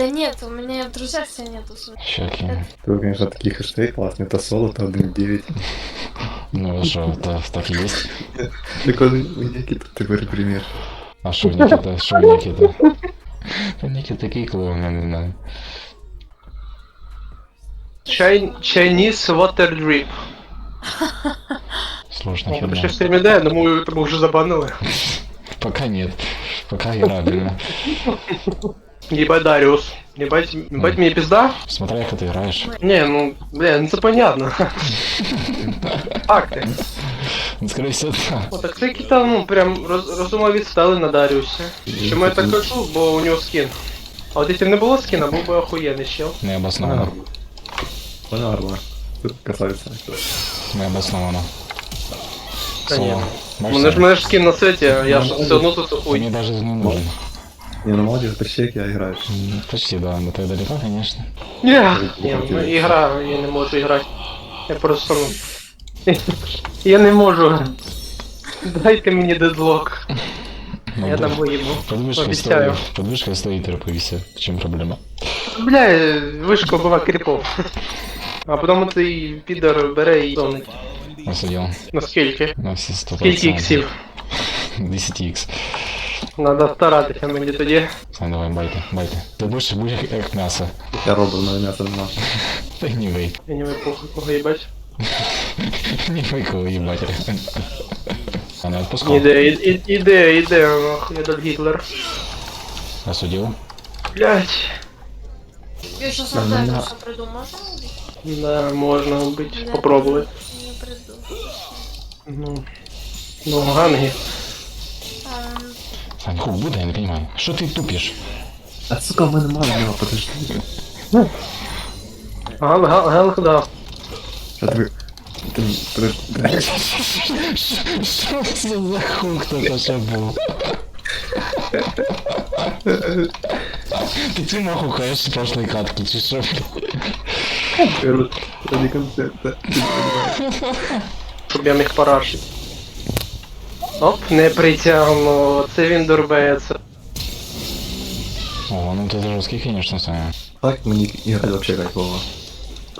Да нет, у меня в друзьях тебя нету. слушай. Щеки. Тут, конечно, такие хэштеги классные. Это соло, то 1.9. Ну що, та, так і є. Так он у Никита тепер пример. А що в Нікіта? Що в Нікіта? Та Нікіт такий клоун, я не знаю. Чай... Chinese Water Drip. Сложна Ну, херня. Пиши всем идея, думаю, это мы уже забанили. Пока нет. Пока играбельно. Ебать Дариус. Ебать, ебать мне пизда? Смотря як ти граєш. Не, ну, бля, ну это понятно. Факти. Ну, скорее всего, да. О, так це який-то, ну, прям роз, розумові відстали на Даріусі. Чому я так кажу, бо у нього скін. А от якщо б не було скіна, був би охуєнний чел. Необосновано. Понятно. Тут красавица. Необосновано. Та ні. Соло. Мене ж Бачиш, мене ж скін на світі, а я ж все одно тут мені хуй. даже не нужен. Не, на молоде запрещек я играю. Почти, да, но ты далеко, конечно. Я, не игра, я не можу играть. Я просто... Ну, я не можу. Дайте мені дедлок. Ну, я там виїбу. Подвижка Обіцяю. стоїть, подвижка стоїть, терпився. В чому проблема? Бля, вишка була кріпов. А потім цей підар бере і донить. На я. Наскільки? На все 100%. Скільки іксів? 10 ікс. Надо старатися мені тоді. Сань, давай, байте, байте. Ти будеш, будеш як, як м'ясо. Я робив на мясо нема. Та й не вий. Я не похуй, кого їбать. Не вий, кого їбать. А не відпускав. Іде, і- іде, іде, нахуй, Адольф Гітлер. Осудил. Блять. Я сейчас Да, ну опять да. что придумал. Можно убить? Да, можна вбити, Да, попробувати. Не приду. Ну. Ну, ганги. Ам, Сань, хуй буде, я не понимаю. Що ти тупиш? А сука, в мене мало нема, подожди. Ган, ган, ганг, да. Що ти... Ти... Подожди. Що це за хук то ще був? Ти цю махукаєш з прошлої катки, чи що? Це не концерт, да. Щоб я міг парашити. Оп, не притягну. Це він дурбеється. О, ну ти жорсткий, конечно, Саня. Так мені іграти вообще кайфово.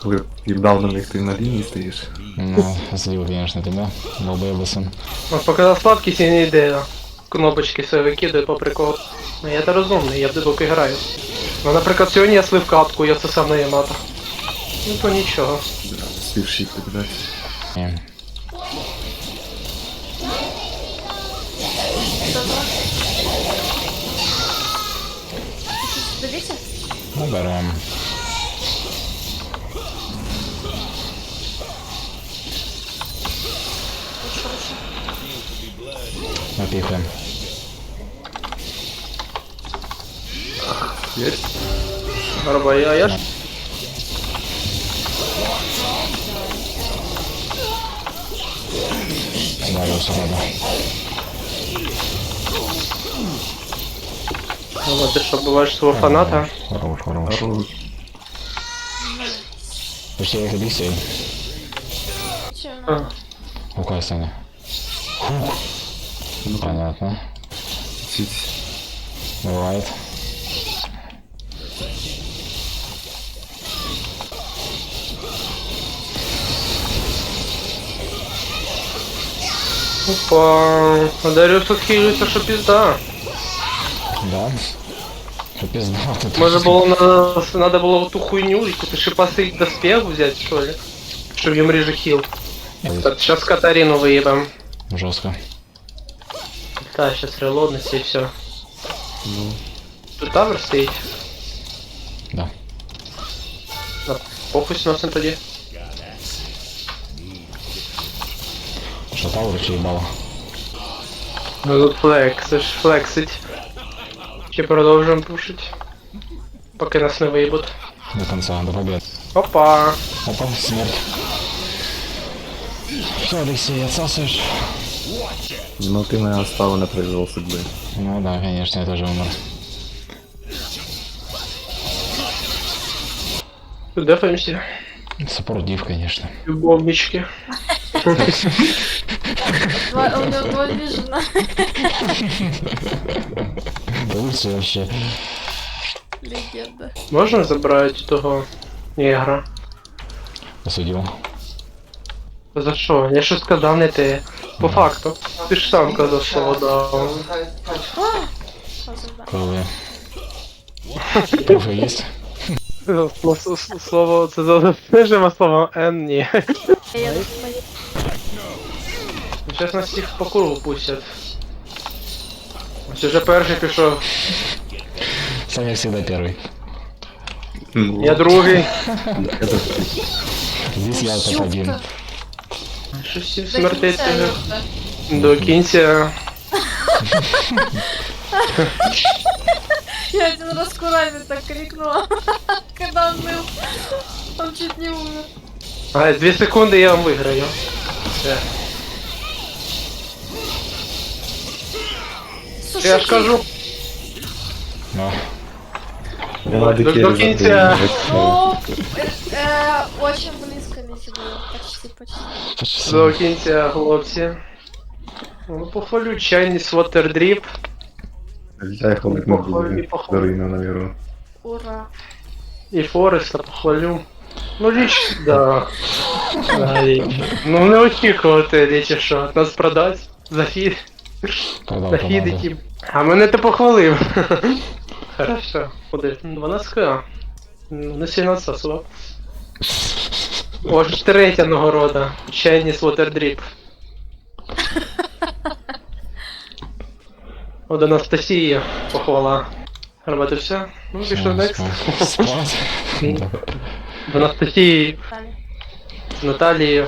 Коли півдаунених ти на лінії стоїш. Ну, злив, конечно, тебе. Долбоебусон. От показав слабкість і не йде. Кнопочки все викидає по приколу. Ну я то розумний, я в дебоки граю. Ну, наприклад, сьогодні я слив катку, я це сам на Ямато. Ну то нічого. Співші тобі Дивіться? Ну, берем. Очень хорошо. Напихаем. Є? Гарба, я, я ж. Дариуса надо. Ну, ти що, буваєш свого фаната? Хорош, хорош. Хорош. Почти як Алексей. Чё? А, Какая Саня? Хук. Понятно. Чуть. Бывает. Опа. А Даріус тут хилюється, що пізда. Да. Что пизда тут. Може було надо, надо було ту хуйню, якусь шипастий доспех взяти, що ли? Щоб їм ріже хіл. Так, сейчас Катарину выебем. Жестко. Да, сейчас релодность и все. Ну. Тут тавер стоїть. Да. Да, похуй сносим тоді. Что Таур чи ебало? Ну тут флексиш, флексить. Чи продовжуємо пушить? Поки нас не виїбуть. До конца, до побед. Опа! Опа, смерть. Все, Алексей, отсасываешь? Ну ти мене оставив на произвол судьби. Ну да, конечно, я тоже умер. Дефаемся. Саппорт див, конечно. Любовнички. Да лучше вообще. Легенда. Можна забрати того ігра? Посудил. За що? Я що сказав не ти. По факту. Ти ж сам казав слово дав. Коли. Вже есть? Слово, слово це залежимо слово Н, ні. Я тут пойду. Зараз нас всіх по кругу пустять. Ось уже перший пішов. Саня всегда первый. Ну, Я другий. Я теж такий. Здесь я топ-1. Ёпта. Щось всім До смертиться кінця, вже. ёпта. До кінця. Я один раз курами так крикнула, когда он был. Он чуть не умер. А, дві секунди я вам виграю. Все. Слушай, Я ж кажу. Ну, Я на До- дикері до кінця. забив. Ну, э, э, очень близко Митя было. Почти, почти. почти. До кінця, хлопці. Ну, похвалю чайність Water Drip. Я їх не похвалю. Дарина, наверное. Ура. І Фореста похвалю. Ну річ, да. Да, річ. Ну не очікувати річ, що нас продать за фід. Продал За команду. фідики. А мене ти похвалив. Хорошо. Куди? 12к. Ну, Не сильно отсасував. О, ж третя нагорода. Чайніс Water Drip. От Анастасія похвала. Робити все? Ну, пішли Ну, next. спать. Спать. Да. До Анастасії Далі. з Наталією.